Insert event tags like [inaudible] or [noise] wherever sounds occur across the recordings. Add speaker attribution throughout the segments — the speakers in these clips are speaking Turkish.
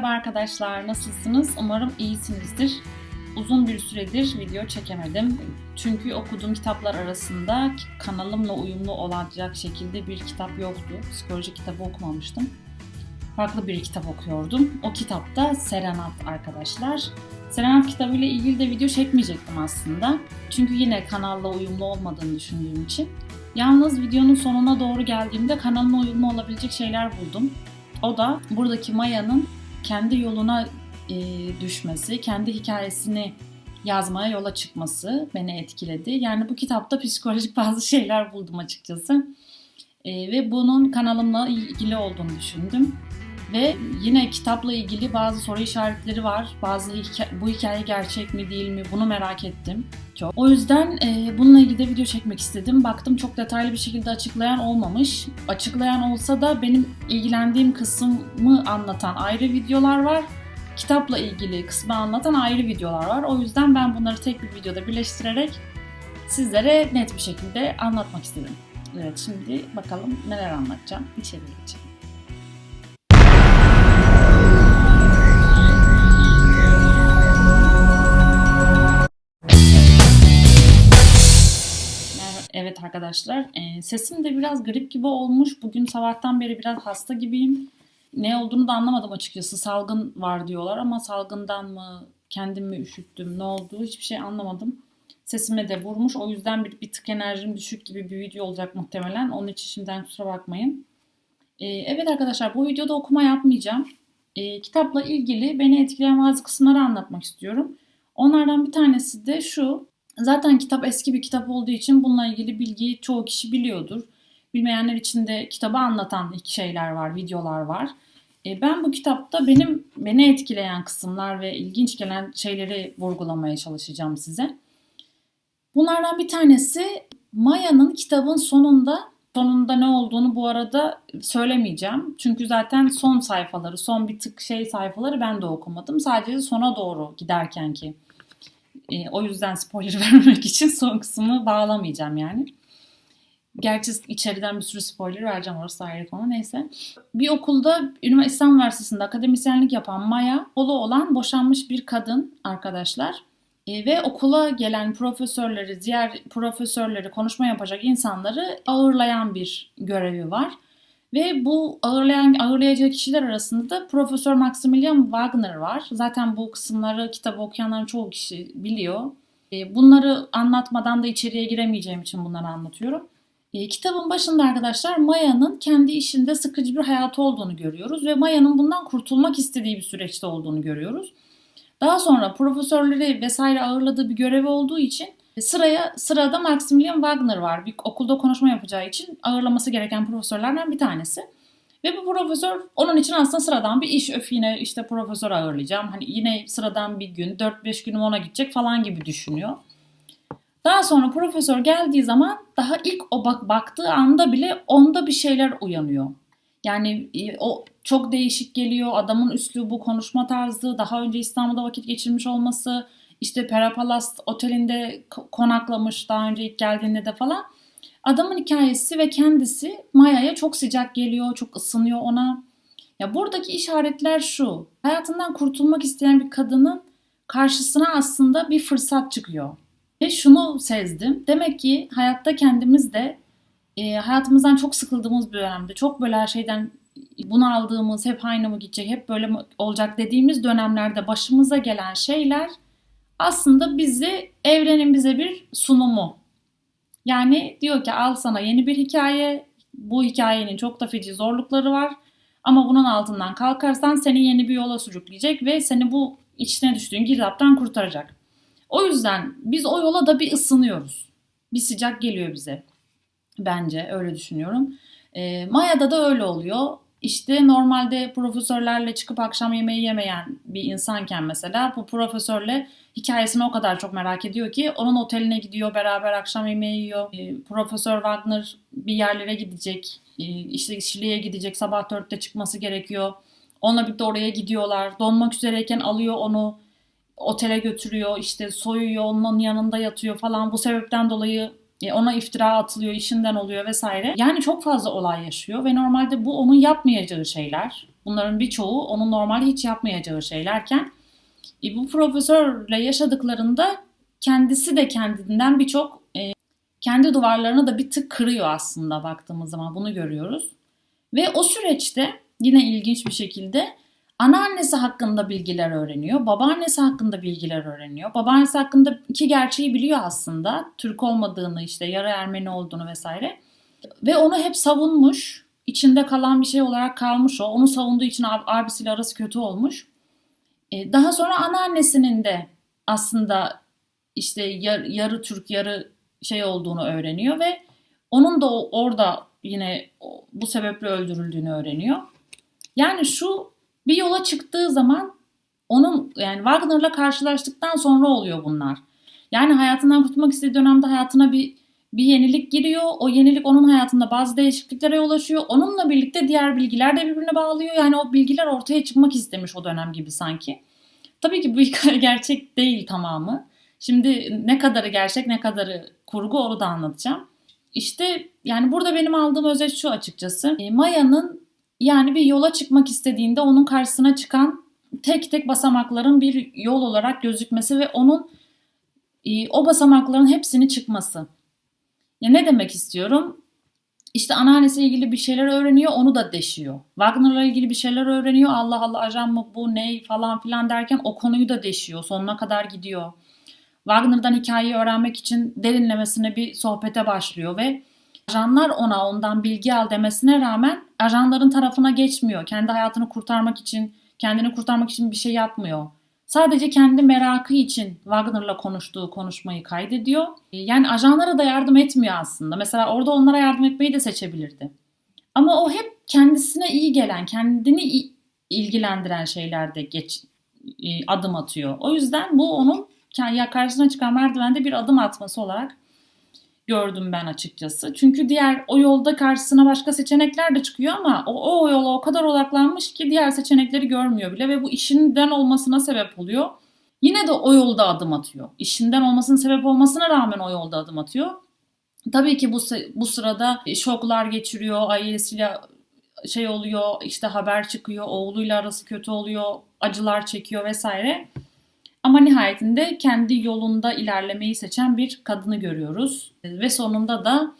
Speaker 1: Merhaba arkadaşlar, nasılsınız? Umarım iyisinizdir. Uzun bir süredir video çekemedim. Çünkü okuduğum kitaplar arasında kanalımla uyumlu olacak şekilde bir kitap yoktu. Psikoloji kitabı okumamıştım. Farklı bir kitap okuyordum. O kitapta Serenat arkadaşlar. Serenat kitabı ile ilgili de video çekmeyecektim aslında. Çünkü yine kanalla uyumlu olmadığını düşündüğüm için. Yalnız videonun sonuna doğru geldiğimde kanalıma uyumlu olabilecek şeyler buldum. O da buradaki Maya'nın kendi yoluna e, düşmesi, kendi hikayesini yazmaya yola çıkması beni etkiledi. Yani bu kitapta psikolojik [laughs] bazı şeyler buldum açıkçası. E, ve bunun kanalımla ilgili olduğunu düşündüm. Ve yine kitapla ilgili bazı soru işaretleri var. Bazı hikaye, bu hikaye gerçek mi değil mi bunu merak ettim çok. O yüzden e, bununla ilgili de video çekmek istedim. Baktım çok detaylı bir şekilde açıklayan olmamış. Açıklayan olsa da benim ilgilendiğim kısmı anlatan ayrı videolar var. Kitapla ilgili kısmı anlatan ayrı videolar var. O yüzden ben bunları tek bir videoda birleştirerek sizlere net bir şekilde anlatmak istedim. Evet şimdi bakalım neler anlatacağım. İçeri geçelim. Evet arkadaşlar, e, sesim de biraz grip gibi olmuş. Bugün sabahtan beri biraz hasta gibiyim. Ne olduğunu da anlamadım açıkçası. Salgın var diyorlar ama salgından mı, kendim mi üşüttüm, ne oldu hiçbir şey anlamadım. Sesime de vurmuş. O yüzden bir, bir tık enerjim düşük gibi bir video olacak muhtemelen. Onun için şimdiden kusura bakmayın. E, evet arkadaşlar bu videoda okuma yapmayacağım. E, kitapla ilgili beni etkileyen bazı kısımları anlatmak istiyorum. Onlardan bir tanesi de şu. Zaten kitap eski bir kitap olduğu için bununla ilgili bilgiyi çoğu kişi biliyordur. Bilmeyenler için de kitabı anlatan şeyler var, videolar var. E, ben bu kitapta benim beni etkileyen kısımlar ve ilginç gelen şeyleri vurgulamaya çalışacağım size. Bunlardan bir tanesi Maya'nın kitabın sonunda sonunda ne olduğunu bu arada söylemeyeceğim. Çünkü zaten son sayfaları, son bir tık şey sayfaları ben de okumadım. Sadece sona doğru giderken ki e, o yüzden spoiler [laughs] vermemek için son kısmını bağlamayacağım yani. Gerçi içeriden bir sürü spoiler vereceğim orası ayrı konu neyse. Bir okulda İstanbul Üniversitesi'nde akademisyenlik yapan Maya, oğlu olan boşanmış bir kadın arkadaşlar. E, ve okula gelen profesörleri, diğer profesörleri, konuşma yapacak insanları ağırlayan bir görevi var. Ve bu ağırlayan ağırlayacağı kişiler arasında da Profesör Maximilian Wagner var. Zaten bu kısımları kitabı okuyanların çoğu kişi biliyor. E, bunları anlatmadan da içeriye giremeyeceğim için bunları anlatıyorum. E, kitabın başında arkadaşlar Maya'nın kendi işinde sıkıcı bir hayatı olduğunu görüyoruz ve Maya'nın bundan kurtulmak istediği bir süreçte olduğunu görüyoruz. Daha sonra profesörleri vesaire ağırladığı bir görevi olduğu için Sıraya sırada Maximilian Wagner var. Bir okulda konuşma yapacağı için ağırlaması gereken profesörlerden bir tanesi. Ve bu profesör onun için aslında sıradan bir iş. Öf yine işte profesör ağırlayacağım. Hani yine sıradan bir gün 4-5 günüm ona gidecek falan gibi düşünüyor. Daha sonra profesör geldiği zaman daha ilk o bak baktığı anda bile onda bir şeyler uyanıyor. Yani e, o çok değişik geliyor. Adamın üslubu, konuşma tarzı, daha önce İstanbul'da vakit geçirmiş olması, işte Perapalast otelinde konaklamış daha önce ilk geldiğinde de falan. Adamın hikayesi ve kendisi Maya'ya çok sıcak geliyor, çok ısınıyor ona. Ya buradaki işaretler şu. Hayatından kurtulmak isteyen bir kadının karşısına aslında bir fırsat çıkıyor. Ve şunu sezdim. Demek ki hayatta kendimiz de e, hayatımızdan çok sıkıldığımız bir dönemde, çok böyle her şeyden bunu aldığımız, hep aynı mı gidecek, hep böyle olacak dediğimiz dönemlerde başımıza gelen şeyler aslında bizi evrenin bize bir sunumu. Yani diyor ki al sana yeni bir hikaye. Bu hikayenin çok da feci zorlukları var. Ama bunun altından kalkarsan seni yeni bir yola sürükleyecek ve seni bu içine düştüğün girdaptan kurtaracak. O yüzden biz o yola da bir ısınıyoruz. Bir sıcak geliyor bize. Bence öyle düşünüyorum. E, Maya'da da öyle oluyor. İşte normalde profesörlerle çıkıp akşam yemeği yemeyen bir insanken mesela bu profesörle hikayesini o kadar çok merak ediyor ki onun oteline gidiyor beraber akşam yemeği yiyor. E, Profesör Wagner bir yerlere gidecek. E, işte Şili'ye gidecek. Sabah dörtte çıkması gerekiyor. Onunla birlikte oraya gidiyorlar. Donmak üzereyken alıyor onu otele götürüyor. işte soyuyor. Onun yanında yatıyor falan. Bu sebepten dolayı ona iftira atılıyor, işinden oluyor vesaire. Yani çok fazla olay yaşıyor ve normalde bu onun yapmayacağı şeyler. Bunların birçoğu onun normal hiç yapmayacağı şeylerken e, bu profesörle yaşadıklarında kendisi de kendinden birçok e, kendi duvarlarını da bir tık kırıyor aslında baktığımız zaman bunu görüyoruz. Ve o süreçte yine ilginç bir şekilde anneannesi hakkında bilgiler öğreniyor. Babaannesi hakkında bilgiler öğreniyor. Babaannesi hakkında iki gerçeği biliyor aslında. Türk olmadığını işte yarı Ermeni olduğunu vesaire. Ve onu hep savunmuş. İçinde kalan bir şey olarak kalmış o. Onu savunduğu için ab- abisiyle arası kötü olmuş. E, daha sonra anneannesinin de aslında işte yar, yarı Türk yarı şey olduğunu öğreniyor ve onun da orada yine bu sebeple öldürüldüğünü öğreniyor. Yani şu bir yola çıktığı zaman onun yani Wagner'la karşılaştıktan sonra oluyor bunlar. Yani hayatından kurtulmak istediği dönemde hayatına bir bir yenilik giriyor. O yenilik onun hayatında bazı değişikliklere yol açıyor. Onunla birlikte diğer bilgiler de birbirine bağlıyor. Yani o bilgiler ortaya çıkmak istemiş o dönem gibi sanki. Tabii ki bu [laughs] hikaye gerçek değil tamamı. Şimdi ne kadarı gerçek ne kadarı kurgu onu da anlatacağım. İşte yani burada benim aldığım özet şu açıkçası. E, Maya'nın yani bir yola çıkmak istediğinde onun karşısına çıkan tek tek basamakların bir yol olarak gözükmesi ve onun e, o basamakların hepsini çıkması. Ya ne demek istiyorum? İşte anneannesiyle ilgili bir şeyler öğreniyor, onu da deşiyor. Wagner'la ilgili bir şeyler öğreniyor. Allah Allah ajan mı bu ne falan filan derken o konuyu da deşiyor. Sonuna kadar gidiyor. Wagner'dan hikayeyi öğrenmek için derinlemesine bir sohbete başlıyor ve ajanlar ona ondan bilgi al demesine rağmen ajanların tarafına geçmiyor. Kendi hayatını kurtarmak için, kendini kurtarmak için bir şey yapmıyor. Sadece kendi merakı için Wagner'la konuştuğu konuşmayı kaydediyor. Yani ajanlara da yardım etmiyor aslında. Mesela orada onlara yardım etmeyi de seçebilirdi. Ama o hep kendisine iyi gelen, kendini ilgilendiren şeylerde geç, adım atıyor. O yüzden bu onun ya karşısına çıkan merdivende bir adım atması olarak gördüm ben açıkçası. Çünkü diğer o yolda karşısına başka seçenekler de çıkıyor ama o, o yola o kadar odaklanmış ki diğer seçenekleri görmüyor bile ve bu işinden olmasına sebep oluyor. Yine de o yolda adım atıyor. İşinden olmasının sebep olmasına rağmen o yolda adım atıyor. Tabii ki bu bu sırada şoklar geçiriyor, ailesiyle şey oluyor, işte haber çıkıyor, oğluyla arası kötü oluyor, acılar çekiyor vesaire. Ama nihayetinde kendi yolunda ilerlemeyi seçen bir kadını görüyoruz. Ve sonunda da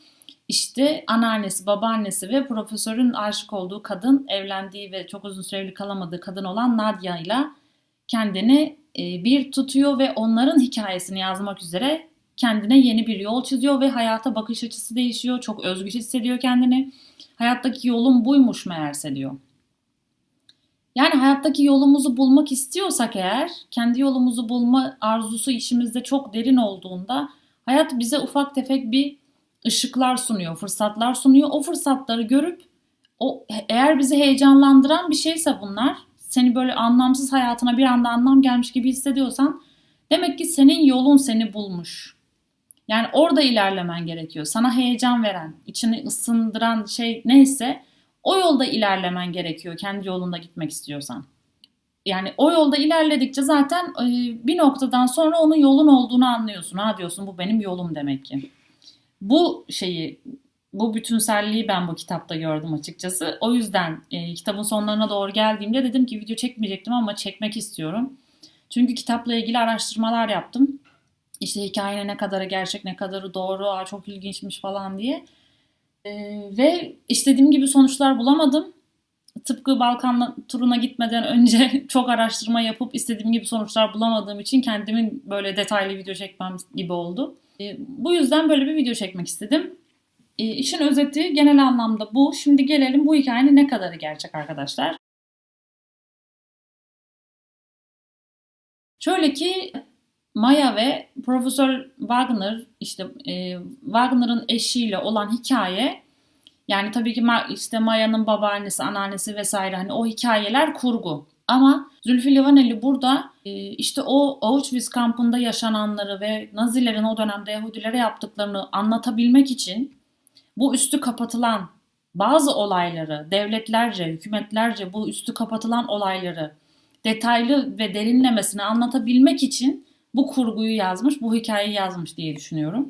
Speaker 1: işte anneannesi, babaannesi ve profesörün aşık olduğu kadın, evlendiği ve çok uzun süreli kalamadığı kadın olan Nadia ile kendini e, bir tutuyor ve onların hikayesini yazmak üzere kendine yeni bir yol çiziyor ve hayata bakış açısı değişiyor. Çok özgür hissediyor kendini. Hayattaki yolum buymuş meğerse diyor. Yani hayattaki yolumuzu bulmak istiyorsak eğer, kendi yolumuzu bulma arzusu içimizde çok derin olduğunda hayat bize ufak tefek bir ışıklar sunuyor, fırsatlar sunuyor. O fırsatları görüp o eğer bizi heyecanlandıran bir şeyse bunlar, seni böyle anlamsız hayatına bir anda anlam gelmiş gibi hissediyorsan demek ki senin yolun seni bulmuş. Yani orada ilerlemen gerekiyor. Sana heyecan veren, içini ısındıran şey neyse o yolda ilerlemen gerekiyor kendi yolunda gitmek istiyorsan. Yani o yolda ilerledikçe zaten e, bir noktadan sonra onun yolun olduğunu anlıyorsun. Ha diyorsun bu benim yolum demek ki. Bu şeyi bu bütünselliği ben bu kitapta gördüm açıkçası. O yüzden e, kitabın sonlarına doğru geldiğimde dedim ki video çekmeyecektim ama çekmek istiyorum. Çünkü kitapla ilgili araştırmalar yaptım. İşte hikayenin ne kadarı gerçek ne kadarı doğru, Aa, çok ilginçmiş falan diye. E, ve istediğim gibi sonuçlar bulamadım. Tıpkı Balkan turuna gitmeden önce [laughs] çok araştırma yapıp istediğim gibi sonuçlar bulamadığım için kendimin böyle detaylı video çekmem gibi oldu. E, bu yüzden böyle bir video çekmek istedim. E, işin özeti genel anlamda bu. Şimdi gelelim bu hikayenin ne kadarı gerçek arkadaşlar. Şöyle ki Maya ve Profesör Wagner işte e, Wagner'ın eşiyle olan hikaye yani tabii ki işte Maya'nın babaannesi, anneannesi vesaire hani o hikayeler kurgu. Ama Zülfü Livaneli burada e, işte o Auschwitz kampında yaşananları ve Nazilerin o dönemde Yahudilere yaptıklarını anlatabilmek için bu üstü kapatılan bazı olayları, devletlerce, hükümetlerce bu üstü kapatılan olayları detaylı ve derinlemesine anlatabilmek için bu kurguyu yazmış, bu hikayeyi yazmış diye düşünüyorum.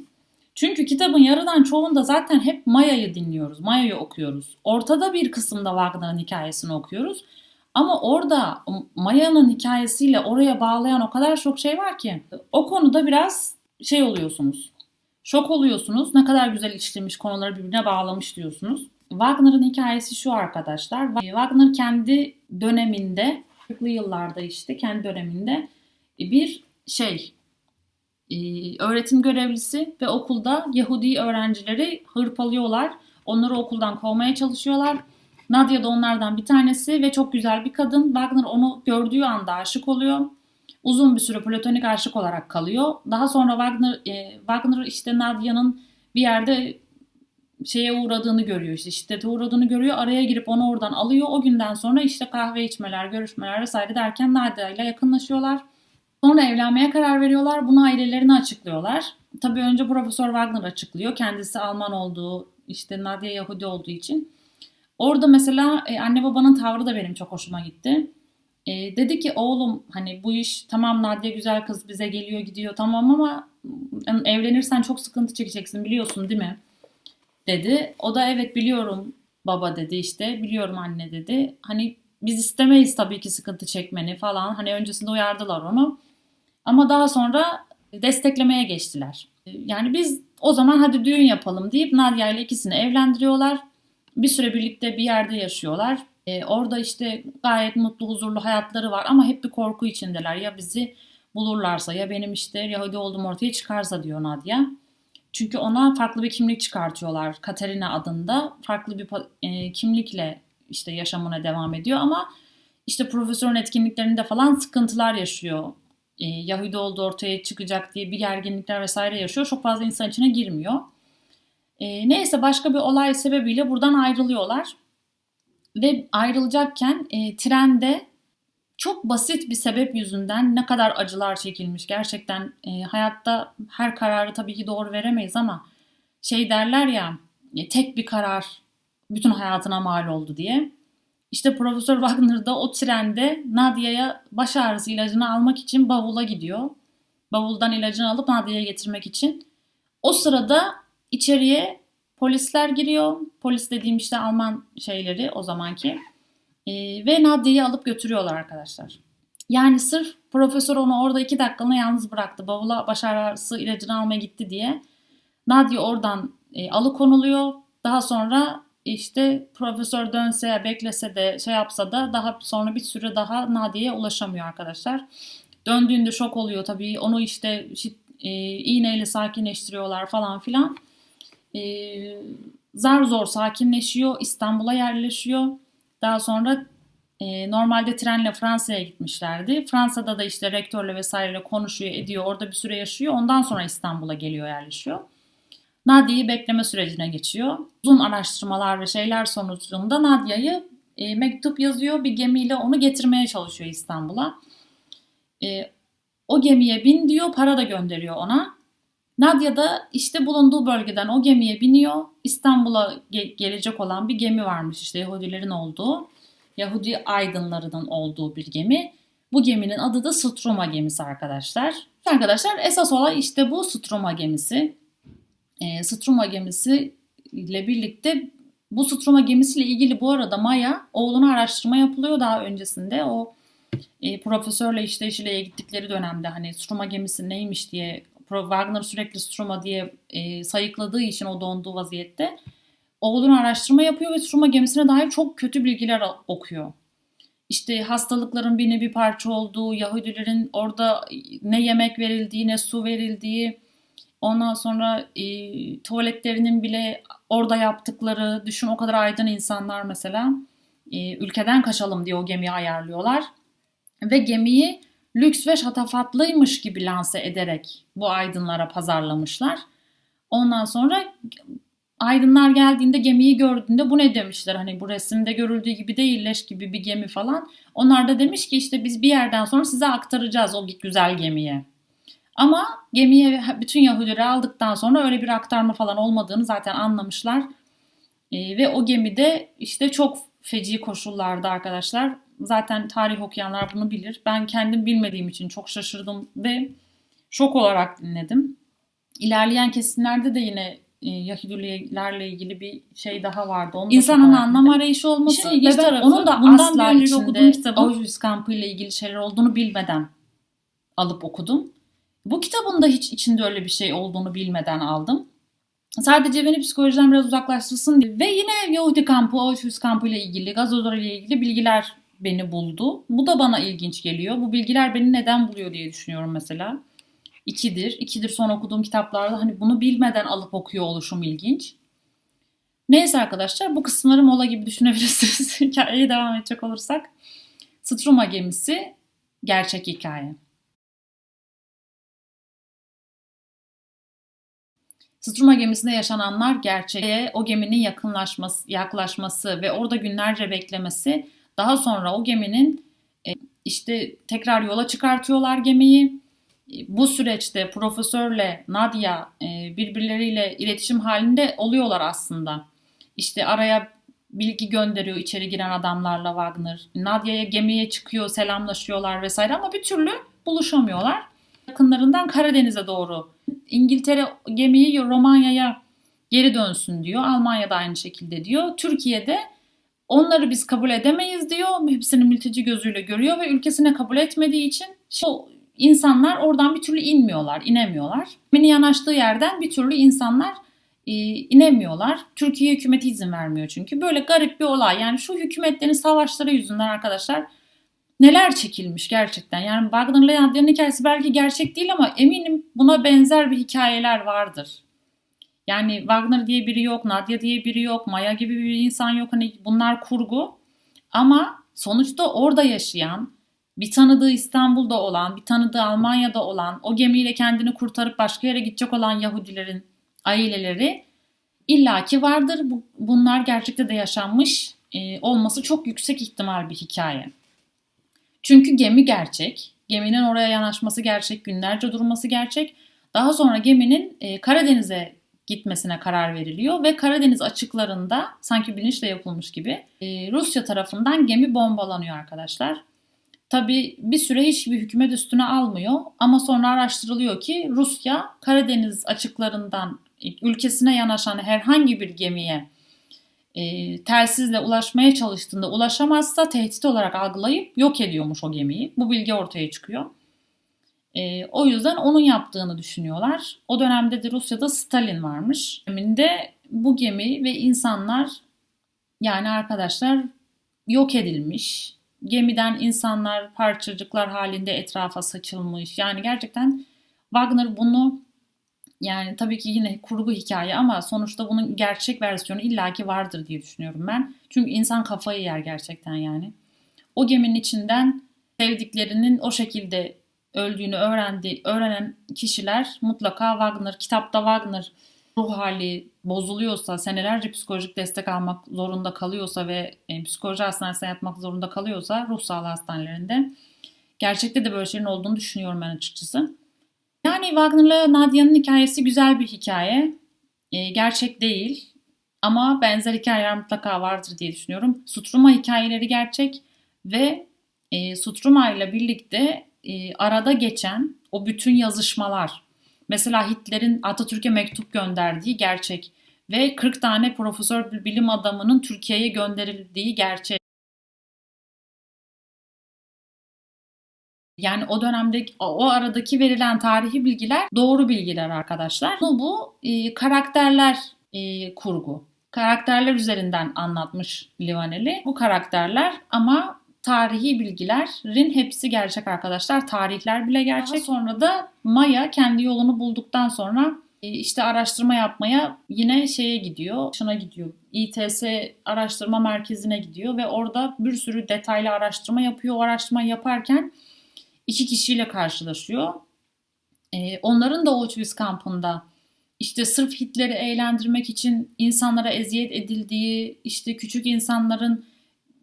Speaker 1: Çünkü kitabın yarıdan çoğunda zaten hep Maya'yı dinliyoruz, Maya'yı okuyoruz. Ortada bir kısımda Wagner'ın hikayesini okuyoruz. Ama orada Maya'nın hikayesiyle oraya bağlayan o kadar çok şey var ki o konuda biraz şey oluyorsunuz. Şok oluyorsunuz. Ne kadar güzel işlemiş konuları birbirine bağlamış diyorsunuz. Wagner'ın hikayesi şu arkadaşlar. Wagner kendi döneminde, 40'lı yıllarda işte kendi döneminde bir şey e, öğretim görevlisi ve okulda Yahudi öğrencileri hırpalıyorlar. Onları okuldan kovmaya çalışıyorlar. Nadia da onlardan bir tanesi ve çok güzel bir kadın. Wagner onu gördüğü anda aşık oluyor. Uzun bir süre platonik aşık olarak kalıyor. Daha sonra Wagner, e, Wagner işte Nadia'nın bir yerde şeye uğradığını görüyor işte şiddete uğradığını görüyor. Araya girip onu oradan alıyor. O günden sonra işte kahve içmeler, görüşmeler vesaire derken Nadia ile yakınlaşıyorlar. Sonra evlenmeye karar veriyorlar. Bunu ailelerine açıklıyorlar. Tabii önce Profesör Wagner açıklıyor. Kendisi Alman olduğu, işte Nadia Yahudi olduğu için. Orada mesela e, anne babanın tavrı da benim çok hoşuma gitti. E, dedi ki oğlum hani bu iş tamam Nadia güzel kız bize geliyor gidiyor tamam ama evlenirsen çok sıkıntı çekeceksin biliyorsun değil mi? Dedi. O da evet biliyorum baba dedi işte biliyorum anne dedi. Hani biz istemeyiz tabii ki sıkıntı çekmeni falan. Hani öncesinde uyardılar onu. Ama daha sonra desteklemeye geçtiler. Yani biz o zaman hadi düğün yapalım deyip Nadia ile ikisini evlendiriyorlar. Bir süre birlikte bir yerde yaşıyorlar. Ee, orada işte gayet mutlu, huzurlu hayatları var ama hep bir korku içindeler. Ya bizi bulurlarsa ya benim işte Yahudi olduğum ortaya çıkarsa diyor Nadia. Çünkü ona farklı bir kimlik çıkartıyorlar. Katerina adında farklı bir e, kimlikle işte yaşamına devam ediyor ama işte profesörün etkinliklerinde falan sıkıntılar yaşıyor. E, Yahudi olduğu ortaya çıkacak diye bir gerginlikler vesaire yaşıyor. Çok fazla insan içine girmiyor. E, neyse başka bir olay sebebiyle buradan ayrılıyorlar. Ve ayrılacakken e, trende çok basit bir sebep yüzünden ne kadar acılar çekilmiş. Gerçekten e, hayatta her kararı tabii ki doğru veremeyiz ama şey derler ya e, tek bir karar bütün hayatına mal oldu diye. İşte Profesör Wagner da o trende Nadia'ya baş ağrısı ilacını almak için bavula gidiyor. Bavuldan ilacını alıp Nadia'ya getirmek için. O sırada içeriye polisler giriyor. Polis dediğim işte Alman şeyleri o zamanki. Ee, ve Nadia'yı alıp götürüyorlar arkadaşlar. Yani sırf profesör onu orada iki dakikalığına yalnız bıraktı. Bavula baş ağrısı ilacını almaya gitti diye. Nadia oradan e, alıkonuluyor. Daha sonra işte profesör dönse beklese de şey yapsa da daha sonra bir süre daha Nadia'ya ulaşamıyor arkadaşlar. Döndüğünde şok oluyor tabii. Onu işte e, iğneyle sakinleştiriyorlar falan filan. E, zar zor sakinleşiyor. İstanbul'a yerleşiyor. Daha sonra e, normalde trenle Fransa'ya gitmişlerdi. Fransa'da da işte rektörle vesaireyle konuşuyor, ediyor. Orada bir süre yaşıyor. Ondan sonra İstanbul'a geliyor, yerleşiyor. Nadia'yı bekleme sürecine geçiyor. Uzun araştırmalar ve şeyler sonucunda Nadia'yı e, mektup yazıyor. Bir gemiyle onu getirmeye çalışıyor İstanbul'a. E, o gemiye bin diyor, para da gönderiyor ona. Nadia da işte bulunduğu bölgeden o gemiye biniyor. İstanbul'a ge- gelecek olan bir gemi varmış işte Yahudilerin olduğu. Yahudi aydınlarının olduğu bir gemi. Bu geminin adı da Struma gemisi arkadaşlar. Arkadaşlar esas olay işte bu Struma gemisi e, Struma gemisi ile birlikte bu Struma gemisiyle ilgili bu arada Maya oğluna araştırma yapılıyor daha öncesinde. O e, profesörle işte işleye gittikleri dönemde hani Struma gemisi neymiş diye Wagner sürekli Struma diye e, sayıkladığı için o donduğu vaziyette oğluna araştırma yapıyor ve Struma gemisine dair çok kötü bilgiler okuyor. İşte hastalıkların bir nevi parça olduğu, Yahudilerin orada ne yemek verildiği, ne su verildiği, Ondan sonra e, tuvaletlerinin bile orada yaptıkları, düşün o kadar aydın insanlar mesela e, ülkeden kaçalım diye o gemiyi ayarlıyorlar. Ve gemiyi lüks ve şatafatlıymış gibi lanse ederek bu aydınlara pazarlamışlar. Ondan sonra aydınlar geldiğinde gemiyi gördüğünde bu ne demişler hani bu resimde görüldüğü gibi değilleş gibi bir gemi falan. Onlar da demiş ki işte biz bir yerden sonra size aktaracağız o güzel gemiye. Ama gemiye bütün Yahudileri aldıktan sonra öyle bir aktarma falan olmadığını zaten anlamışlar. E, ve o gemide işte çok feci koşullarda arkadaşlar. Zaten tarih okuyanlar bunu bilir. Ben kendim bilmediğim için çok şaşırdım ve şok olarak dinledim. İlerleyen kesimlerde de yine
Speaker 2: e, Yahudilerle ilgili bir şey daha vardı. Onu da
Speaker 1: İnsanın anlam arayışı olması
Speaker 2: İşin
Speaker 1: ve ben onun da
Speaker 2: bundan
Speaker 1: asla içinde
Speaker 2: okuduğum kitabın
Speaker 1: Auschwitz kampı ile ilgili şeyler olduğunu bilmeden alıp okudum. Bu kitabın da hiç içinde öyle bir şey olduğunu bilmeden aldım. Sadece beni psikolojiden biraz uzaklaştırsın diye. Ve yine Yahudi kampı, Auschwitz kampı ile ilgili, gazolar ile ilgili bilgiler beni buldu. Bu da bana ilginç geliyor. Bu bilgiler beni neden buluyor diye düşünüyorum mesela. İkidir. İkidir son okuduğum kitaplarda hani bunu bilmeden alıp okuyor oluşum ilginç. Neyse arkadaşlar bu kısımları mola gibi düşünebilirsiniz. [laughs] Hikayeye devam edecek olursak. Struma gemisi gerçek hikaye. Struma gemisinde yaşananlar gerçeğe o geminin yakınlaşması, yaklaşması ve orada günlerce beklemesi daha sonra o geminin e, işte tekrar yola çıkartıyorlar gemiyi. E, Bu süreçte profesörle Nadia e, birbirleriyle iletişim halinde oluyorlar aslında. İşte araya bilgi gönderiyor içeri giren adamlarla Wagner. Nadia'ya gemiye çıkıyor, selamlaşıyorlar vesaire ama bir türlü buluşamıyorlar. Yakınlarından Karadeniz'e doğru İngiltere gemiyi Romanya'ya geri dönsün diyor. Almanya da aynı şekilde diyor. Türkiye'de onları biz kabul edemeyiz diyor. Hepsini mülteci gözüyle görüyor ve ülkesine kabul etmediği için o insanlar oradan bir türlü inmiyorlar, inemiyorlar. Geminin yanaştığı yerden bir türlü insanlar e, inemiyorlar. Türkiye hükümeti izin vermiyor çünkü. Böyle garip bir olay. Yani şu hükümetlerin savaşları yüzünden arkadaşlar neler çekilmiş gerçekten. Yani Wagner'la Nadia'nın hikayesi belki gerçek değil ama eminim buna benzer bir hikayeler vardır. Yani Wagner diye biri yok, Nadia diye biri yok, Maya gibi bir insan yok. Hani bunlar kurgu. Ama sonuçta orada yaşayan, bir tanıdığı İstanbul'da olan, bir tanıdığı Almanya'da olan, o gemiyle kendini kurtarıp başka yere gidecek olan Yahudilerin aileleri illaki vardır. Bu, bunlar gerçekte de yaşanmış e, olması çok yüksek ihtimal bir hikaye. Çünkü gemi gerçek. Geminin oraya yanaşması gerçek, günlerce durması gerçek. Daha sonra geminin e, Karadeniz'e gitmesine karar veriliyor ve Karadeniz açıklarında sanki bilinçle yapılmış gibi e, Rusya tarafından gemi bombalanıyor arkadaşlar. Tabi bir süre hiçbir hükümet üstüne almıyor ama sonra araştırılıyor ki Rusya Karadeniz açıklarından ülkesine yanaşan herhangi bir gemiye e, telsizle ulaşmaya çalıştığında ulaşamazsa tehdit olarak algılayıp yok ediyormuş o gemiyi. Bu bilgi ortaya çıkıyor. E, o yüzden onun yaptığını düşünüyorlar. O dönemde de Rusya'da Stalin varmış. Geminde bu gemi ve insanlar yani arkadaşlar yok edilmiş. Gemiden insanlar parçacıklar halinde etrafa saçılmış. Yani gerçekten Wagner bunu yani tabii ki yine kurgu hikaye ama sonuçta bunun gerçek versiyonu illaki vardır diye düşünüyorum ben. Çünkü insan kafayı yer gerçekten yani. O geminin içinden sevdiklerinin o şekilde öldüğünü öğrendi, öğrenen kişiler mutlaka Wagner, kitapta Wagner ruh hali bozuluyorsa, senelerce psikolojik destek almak zorunda kalıyorsa ve e, psikoloji hastanesine yatmak zorunda kalıyorsa ruh sağlığı hastanelerinde gerçekte de böyle şeylerin olduğunu düşünüyorum ben açıkçası. Yani Wagner'la Nadia'nın hikayesi güzel bir hikaye. E, gerçek değil ama benzer hikayeler mutlaka vardır diye düşünüyorum. Sutruma hikayeleri gerçek ve e, Sutruma ile birlikte e, arada geçen o bütün yazışmalar. Mesela Hitler'in Atatürk'e mektup gönderdiği gerçek ve 40 tane profesör bilim adamının Türkiye'ye gönderildiği gerçek. Yani o dönemde o aradaki verilen tarihi bilgiler doğru bilgiler arkadaşlar. Bu, bu e, karakterler e, kurgu. Karakterler üzerinden anlatmış Livaneli. Bu karakterler ama tarihi bilgilerin hepsi gerçek arkadaşlar. Tarihler bile gerçek. Daha sonra da Maya kendi yolunu bulduktan sonra e, işte araştırma yapmaya yine şeye gidiyor. Şuna gidiyor. İTS araştırma merkezine gidiyor ve orada bir sürü detaylı araştırma yapıyor. O araştırma yaparken iki kişiyle karşılaşıyor. Ee, onların da Auschwitz kampında işte sırf Hitler'i eğlendirmek için insanlara eziyet edildiği, işte küçük insanların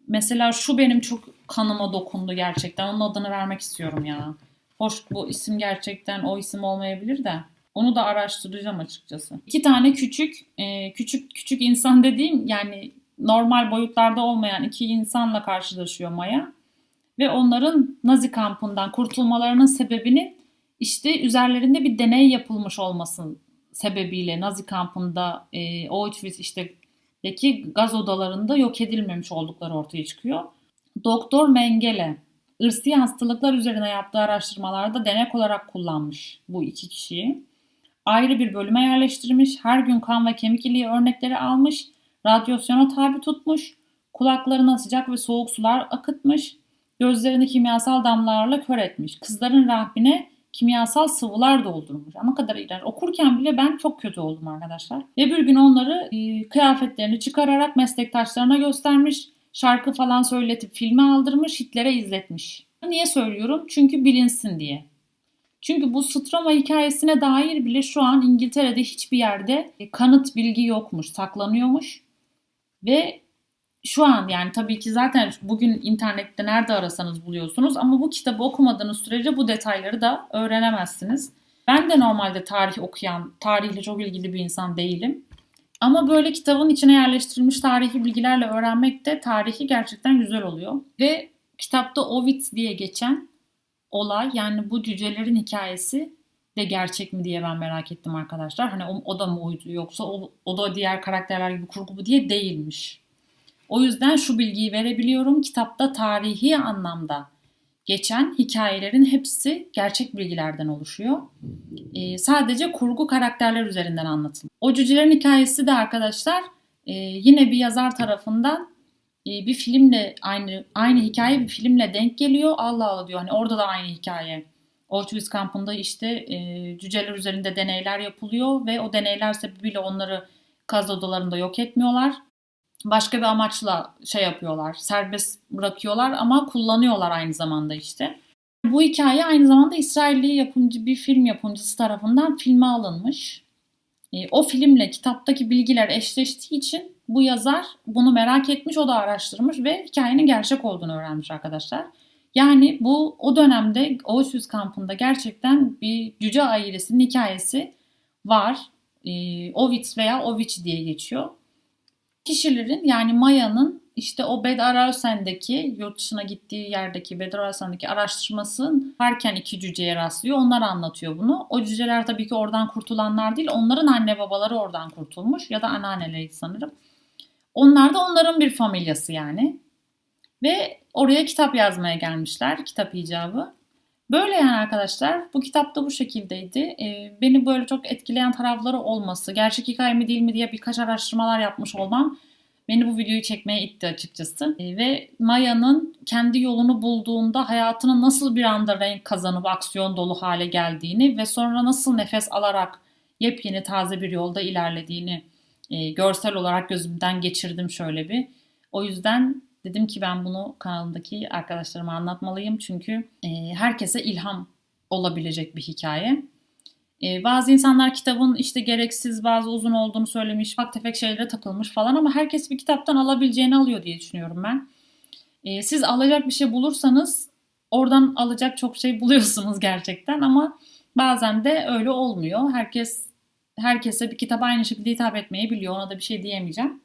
Speaker 1: mesela şu benim çok kanıma dokundu gerçekten. Onun adını vermek istiyorum ya. Hoş bu isim gerçekten o isim olmayabilir de. Onu da araştıracağım açıkçası. İki tane küçük, e, küçük küçük insan dediğim yani normal boyutlarda olmayan iki insanla karşılaşıyor Maya ve onların Nazi kampından kurtulmalarının sebebinin işte üzerlerinde bir deney yapılmış olması sebebiyle Nazi kampında e, Auschwitz işte deki gaz odalarında yok edilmemiş oldukları ortaya çıkıyor. Doktor Mengele ırsi hastalıklar üzerine yaptığı araştırmalarda denek olarak kullanmış bu iki kişiyi. Ayrı bir bölüme yerleştirmiş, her gün kan ve kemik iliği örnekleri almış, radyasyona tabi tutmuş, kulaklarına sıcak ve soğuk sular akıtmış, gözlerini kimyasal damlalarla kör etmiş. Kızların rahmine kimyasal sıvılar doldurmuş. Ama kadar iğrenç. Okurken bile ben çok kötü oldum arkadaşlar. Ve bir gün onları e, kıyafetlerini çıkararak meslektaşlarına göstermiş. Şarkı falan söyletip filme aldırmış. Hitler'e izletmiş. Niye söylüyorum? Çünkü bilinsin diye. Çünkü bu Stroma hikayesine dair bile şu an İngiltere'de hiçbir yerde e, kanıt bilgi yokmuş, saklanıyormuş. Ve şu an yani tabii ki zaten bugün internette nerede arasanız buluyorsunuz ama bu kitabı okumadığınız sürece bu detayları da öğrenemezsiniz. Ben de normalde tarih okuyan, tarihle çok ilgili bir insan değilim. Ama böyle kitabın içine yerleştirilmiş tarihi bilgilerle öğrenmek de tarihi gerçekten güzel oluyor. Ve kitapta Ovid diye geçen olay yani bu cücelerin hikayesi de gerçek mi diye ben merak ettim arkadaşlar. Hani o, o da mı oydu yoksa o, o da diğer karakterler gibi kurgu bu diye değilmiş. O yüzden şu bilgiyi verebiliyorum. Kitapta tarihi anlamda geçen hikayelerin hepsi gerçek bilgilerden oluşuyor. Ee, sadece kurgu karakterler üzerinden anlatılıyor. O cücelerin hikayesi de arkadaşlar e, yine bir yazar tarafından e, bir filmle aynı aynı hikaye bir filmle denk geliyor. Allah Allah diyor. Hani orada da aynı hikaye. Auschwitz kampında işte e, cüceler üzerinde deneyler yapılıyor ve o deneyler sebebiyle onları gaz odalarında yok etmiyorlar başka bir amaçla şey yapıyorlar, serbest bırakıyorlar ama kullanıyorlar aynı zamanda işte. Bu hikaye aynı zamanda İsrailli yapımcı bir film yapımcısı tarafından filme alınmış. E, o filmle kitaptaki bilgiler eşleştiği için bu yazar bunu merak etmiş, o da araştırmış ve hikayenin gerçek olduğunu öğrenmiş arkadaşlar. Yani bu o dönemde Auschwitz kampında gerçekten bir cüce ailesinin hikayesi var. Ovitz veya Oviç diye geçiyor kişilerin yani Maya'nın işte o Bed Arausen'deki yurt dışına gittiği yerdeki Bed Arausen'deki araştırmasının herken iki cüceye rastlıyor. Onlar anlatıyor bunu. O cüceler tabii ki oradan kurtulanlar değil. Onların anne babaları oradan kurtulmuş ya da anneanneleri sanırım. Onlar da onların bir familyası yani. Ve oraya kitap yazmaya gelmişler. Kitap icabı. Böyle yani arkadaşlar bu kitapta bu şekildeydi. Ee, beni böyle çok etkileyen tarafları olması, gerçek hikaye mi değil mi diye birkaç araştırmalar yapmış olmam beni bu videoyu çekmeye itti açıkçası. Ee, ve Maya'nın kendi yolunu bulduğunda hayatının nasıl bir anda renk kazanıp aksiyon dolu hale geldiğini ve sonra nasıl nefes alarak yepyeni taze bir yolda ilerlediğini e, görsel olarak gözümden geçirdim şöyle bir. O yüzden Dedim ki ben bunu kanalımdaki arkadaşlarıma anlatmalıyım çünkü e, herkese ilham olabilecek bir hikaye. E, bazı insanlar kitabın işte gereksiz bazı uzun olduğunu söylemiş, ufak tefek şeylere takılmış falan ama herkes bir kitaptan alabileceğini alıyor diye düşünüyorum ben. E, siz alacak bir şey bulursanız oradan alacak çok şey buluyorsunuz [laughs] gerçekten ama bazen de öyle olmuyor. Herkes herkese bir kitap aynı şekilde hitap etmeyi biliyor. Ona da bir şey diyemeyeceğim.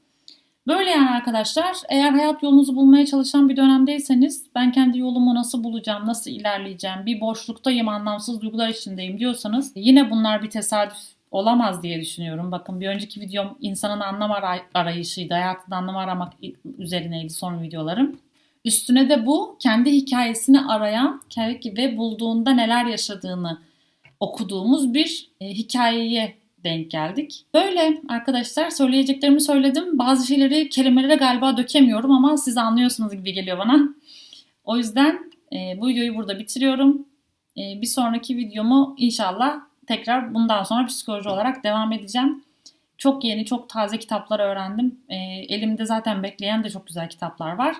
Speaker 1: Böyle yani arkadaşlar eğer hayat yolunuzu bulmaya çalışan bir dönemdeyseniz ben kendi yolumu nasıl bulacağım, nasıl ilerleyeceğim, bir boşluktayım, anlamsız duygular içindeyim diyorsanız yine bunlar bir tesadüf olamaz diye düşünüyorum. Bakın bir önceki videom insanın anlam aray- arayışıydı, hayatında anlam aramak üzerineydi son videolarım. Üstüne de bu kendi hikayesini arayan ve bulduğunda neler yaşadığını okuduğumuz bir e, hikayeye denk geldik. Böyle arkadaşlar söyleyeceklerimi söyledim. Bazı şeyleri kelimelere galiba dökemiyorum ama siz anlıyorsunuz gibi geliyor bana. O yüzden e, bu videoyu burada bitiriyorum. E, bir sonraki videomu inşallah tekrar bundan sonra psikoloji olarak devam edeceğim. Çok yeni, çok taze kitaplar öğrendim. E, elimde zaten bekleyen de çok güzel kitaplar var.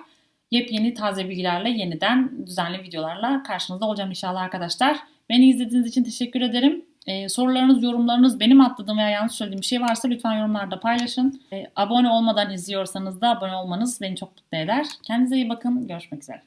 Speaker 1: Yepyeni taze bilgilerle yeniden düzenli videolarla karşınızda olacağım inşallah arkadaşlar. Beni izlediğiniz için teşekkür ederim. E, sorularınız, yorumlarınız, benim atladığım veya yanlış söylediğim bir şey varsa lütfen yorumlarda paylaşın. E, abone olmadan izliyorsanız da abone olmanız beni çok mutlu eder. Kendinize iyi bakın. Görüşmek üzere.